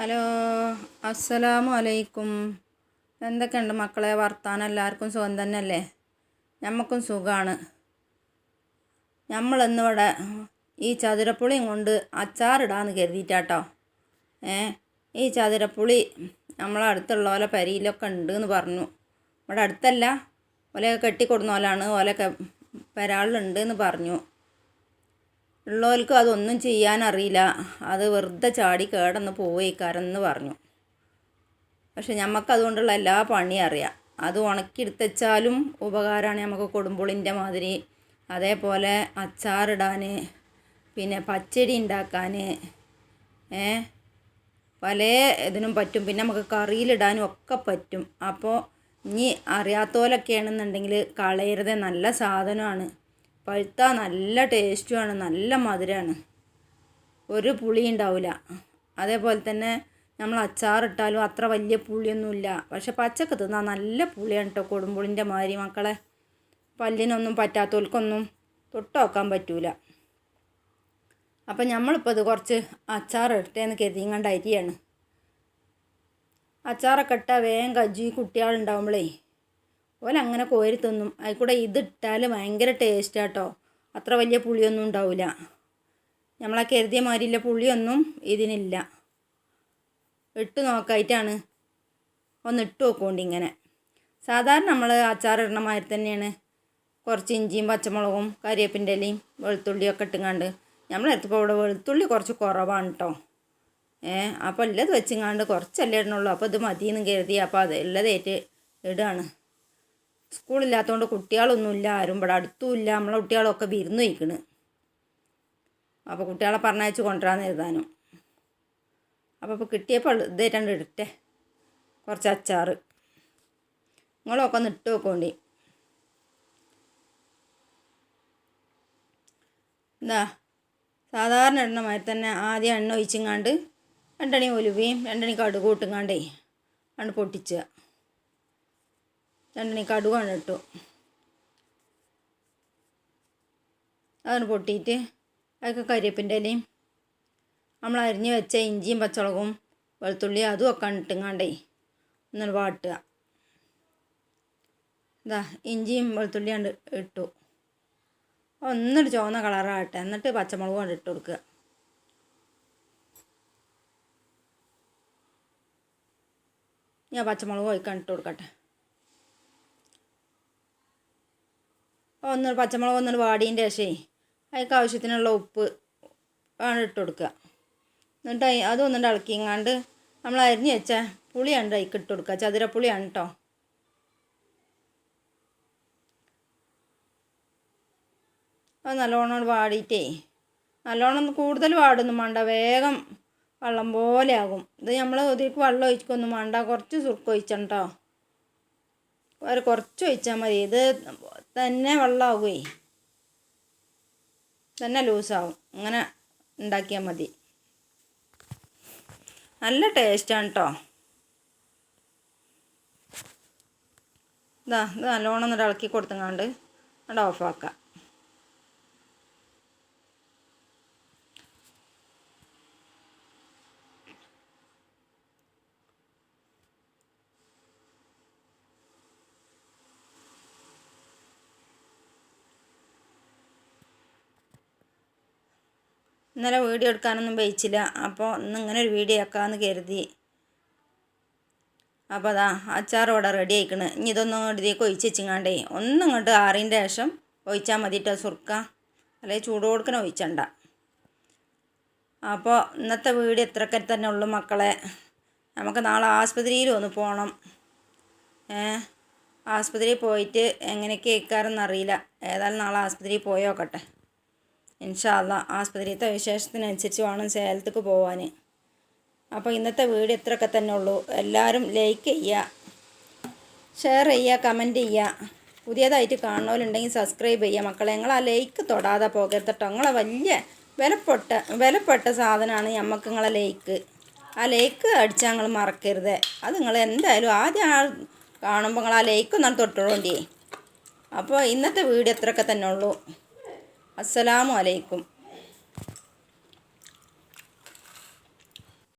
Hello അസ്സലാമു അലൈക്കും എന്തൊക്കെയുണ്ട് മക്കളെ? വർത്താനം എല്ലാവർക്കും സുഖം തന്നെയല്ലേ? നമുക്കും സുഖമാണ് നമ്മളിന്നിവിടെ ഈ ചതുരപ്പുളിയും കൊണ്ട് അച്ചാറിടാന്ന് കരുതിയിട്ടാട്ടോ. ഏ ഈ ചതുരപ്പുളി നമ്മളെ അടുത്തുള്ള പോലെ പരിയിലൊക്കെ ഉണ്ട് എന്ന് പറഞ്ഞു. ഇവിടെ അടുത്തല്ല. ഓലയൊക്കെ കെട്ടിക്കൊടുന്ന പോലാണ് ഓലൊക്കെ പെരാളിലുണ്ട് എന്ന് പറഞ്ഞു. ഉള്ളവർക്ക് അതൊന്നും ചെയ്യാനറിയില്ല അത് വെറുതെ ചാടി കേടന്ന് പോവേക്കാരെന്ന് പറഞ്ഞു. പക്ഷെ ഞമ്മക്ക് അതുകൊണ്ടുള്ള എല്ലാ പണിയും അറിയാം. അത് ഉണക്കിയെടുത്തച്ചാലും ഉപകാരമാണ് നമുക്ക് കൊടുമ്പുളിന്റെ മാതിരി. അതേപോലെ അച്ചാറിടാൻ പിന്നെ പച്ചടി ഉണ്ടാക്കാൻ പല ഇതിനും പറ്റും. പിന്നെ നമുക്ക് കറിയിലിടാനും ഒക്കെ പറ്റും. അപ്പോൾ ഇനി അറിയാത്തോലൊക്കെയാണെന്നുണ്ടെങ്കിൽ കളയരുത്. നല്ല സാധനമാണ്. പഴുത്താൽ നല്ല ടേസ്റ്റുമാണ് നല്ല മധുരമാണ് ഒരു പുളി ഉണ്ടാവില്ല അതേപോലെ തന്നെ നമ്മൾ അച്ചാറിട്ടാലും അത്ര വലിയ പുളിയൊന്നുമില്ല. പക്ഷെ പച്ചക്ക് തിന്നാൽ നല്ല പുളിയാണ് കേട്ടോ കൊടുമ്പുളിന്റെ മാതിരി മക്കളെ. പല്ലിനൊന്നും പറ്റാത്തവർക്കൊന്നും തൊട്ട് നോക്കാൻ പറ്റൂല. അപ്പം നമ്മളിപ്പോൾ ഇത് കുറച്ച് അച്ചാർ എടുത്തേന്ന് കരുതിങ്ങാണ്ട് അരിയാണ്. അച്ചാറൊക്കെ ഇട്ടാൽ വേഗം കജ്ജി കുട്ടികളുണ്ടാവുമ്പോഴേ ഓലങ്ങനെ കോരി തിന്നും. അതിൽക്കൂടെ കൂടെ ഇതിട്ടാൽ ഭയങ്കര ടേസ്റ്റാട്ടോ. അത്ര വലിയ പുളിയൊന്നും ഉണ്ടാവില്ല നമ്മളെ കരുതിയ മാതിരിയുള്ള പുളിയൊന്നും ഇതിനില്ല. ഇട്ട് നോക്കായിട്ടാണ്. ഒന്ന് ഇട്ട് നോക്കുകൊണ്ട് ഇങ്ങനെ. സാധാരണ നമ്മൾ അച്ചാറിടണ മാതിരി തന്നെയാണ്. കുറച്ച് ഇഞ്ചിയും പച്ചമുളകും കരിയേപ്പിന്റെ ഇലയും വെളുത്തുള്ളിയൊക്കെ ഇട്ടുങ്ങാണ്ട്. നമ്മളെടുത്തപ്പോൾ ഇവിടെ വെളുത്തുള്ളി കുറച്ച് കുറവാണ് കേട്ടോ ഏ അപ്പോൾ ഉള്ളത് വെച്ചിങ്ങാണ്ട് കുറച്ചല്ലേ ഇടണുള്ളൂ. അപ്പോൾ ഇത് മതിയെന്നും കരുതി അപ്പോൾ അത് ഉള്ളതേറ്റ് ഇടുകയാണ് സ്കൂളില്ലാത്തതുകൊണ്ട് കുട്ടികളൊന്നുമില്ല ആരും ഇവിടെ അടുത്തുമില്ല. നമ്മളെ കുട്ടികളൊക്കെ വിരുന്ന് വയ്ക്കണ് അപ്പോൾ കുട്ടികളെ പറഞ്ഞയച്ച് കൊണ്ടുവരാന്ന് എഴുതാനും അപ്പോൾ ഇപ്പോൾ കിട്ടിയപ്പോൾ ഇതായിട്ടാണ് ഇടട്ടെ കുറച്ച് അച്ചാർ നിങ്ങളൊക്കെ ഒന്ന് ഇട്ട് വെക്കോണ്ടി എന്താ സാധാരണ എണ്ണ മാതിരി തന്നെ ആദ്യം എണ്ണ ഒഴിച്ചിങ്ങാണ്ട് രണ്ടണി ഒലുവയും രണ്ടണി കടുക് ആണ് പൊട്ടിച്ചുക രണ്ടണി കടുകാണ് ഇട്ടു അതാണ് പൊട്ടിയിട്ട് അതൊക്കെ കരിയപ്പിന്റെ ഇലയും നമ്മൾ അരിഞ്ഞ് വെച്ച ഇഞ്ചിയും പച്ചമുളകും വെളുത്തുള്ളി അതും ഒക്കെ ഇട്ടുങ്ങാണ്ടേ ഒന്നിട്ട് വാട്ടുക. ഇതാ ഇഞ്ചിയും വെളുത്തുള്ളി കണ്ട് ഇട്ടു. ഒന്നൊരു ചുവന്ന കളറാകട്ടെ. എന്നിട്ട് പച്ചമുളകും കൊണ്ട് ഇട്ട് കൊടുക്കുക. ഞാൻ പച്ചമുളക് ഒഴിക്കാൻ ഇട്ട് കൊടുക്കട്ടെ. ഒന്ന് പച്ചമുളക് ഒന്നൊരു വാടീന്റെ ശേഷമേ അതിന്റെ ആവശ്യത്തിനുള്ള ഉപ്പ് ആണ് ഇട്ട് കൊടുക്കുക എന്നിട്ട് അതൊന്നിട്ട് ഇളക്കിങ്ങാണ്ട് നമ്മൾ അരിഞ്ഞ് വെച്ച പുളിയാണ് അതിലേക്ക് ഇട്ട് കൊടുക്കുക ചതുരപ്പുളിയാണ് കേട്ടോ അത് നല്ലോണം വാടിയിട്ടേ നല്ലോണം കൂടുതൽ വാടൊന്നും വേണ്ട വേഗം വെള്ളം പോലെ ആകും. ഇത് നമ്മൾ ഇതിലേക്ക് വെള്ളം ഒഴിക്കൊന്നും വേണ്ട കുറച്ച് സുർക്ക് ഒഴിച്ചോ ഒരു കുറച്ച് ഒഴിച്ചാൽ മതി. ഇത് തന്നെ വെള്ളമാകുമേ തന്നെ ലൂസാവും. അങ്ങനെ ഉണ്ടാക്കിയാൽ മതി. നല്ല ടേസ്റ്റാണ് കേട്ടോ ഇതാ ഇത് നല്ലോണം ഒന്ന് ഇളക്കി കൊടുത്തങ്ങാണ്ട് അവിടെ ഓഫാക്കാം ഇന്നലെ വീഡിയോ എടുക്കാനൊന്നും വെയിച്ചില്ല അപ്പോൾ ഇന്ന് ഇങ്ങനെ ഒരു വീഡിയോ ആക്കാമെന്ന് കരുതി. അപ്പോൾ അതാ അച്ചാർ ഇവിടെ റെഡി ആയിക്കണ്. ഇനി ഇതൊന്നും ഇതിലേക്ക് ഒഴിച്ച് വെച്ചിങ്ങാണ്ടേ ഒന്നും ഇങ്ങോട്ട് ആറിന്റെ ശേഷം ഒഴിച്ചാൽ മതിട്ടോ സുർക്ക. അല്ലെങ്കിൽ ചൂട് കൊടുക്കണ ഒഴിച്ചണ്ട. അപ്പോൾ ഇന്നത്തെ വീഡിയോ ഇത്രയൊക്കെ തന്നെ ഉള്ളു മക്കളെ. നമുക്ക് നാളെ ആസ്പത്രിയിൽ ഒന്ന് പോകണം ഏ ആസ്പത്രിയിൽ പോയിട്ട് എങ്ങനെയൊക്കെ ഇരിക്കാറെന്നറിയില്ല ഏതായാലും നാളെ ആസ്പത്രിയിൽ പോയോക്കട്ടെ. ഇൻഷാല്ല ആസ്പത്രിയിലത്തെ വിശേഷത്തിനനുസരിച്ച് വേണം സേലത്തേക്ക് പോവാൻ അപ്പോൾ ഇന്നത്തെ വീഡിയോ ഇത്രയൊക്കെ തന്നെ ഉള്ളൂ. എല്ലാവരും ലൈക്ക് ചെയ്യുക ഷെയർ ചെയ്യുക കമന്റ് ചെയ്യുക പുതിയതായിട്ട് കാണുന്നവരുണ്ടെങ്കിൽ സബ്സ്ക്രൈബ് ചെയ്യുക മക്കളെ നിങ്ങൾ ആ ലൈക്ക് തൊടാതെ പോകരുത് കേട്ടോ നിങ്ങളെ വലിയ വിലപ്പെട്ട വിലപ്പെട്ട സാധനമാണ് ഞമ്മക്ക് നിങ്ങളെ ലൈക്ക് ആ ലൈക്ക് അടിച്ചാൽ നിങ്ങൾ മറക്കരുത്. അത് നിങ്ങൾ എന്തായാലും ആദ്യം ആ കാണുമ്പോൾ നിങ്ങൾ ആ ലൈക്ക് ഒന്നാണ് തൊട്ടുകൊണ്ടേ അപ്പോൾ ഇന്നത്തെ വീഡിയോ ഇത്രയൊക്കെ തന്നെ ഉള്ളൂ. അസ്സലാമു അലൈക്കും.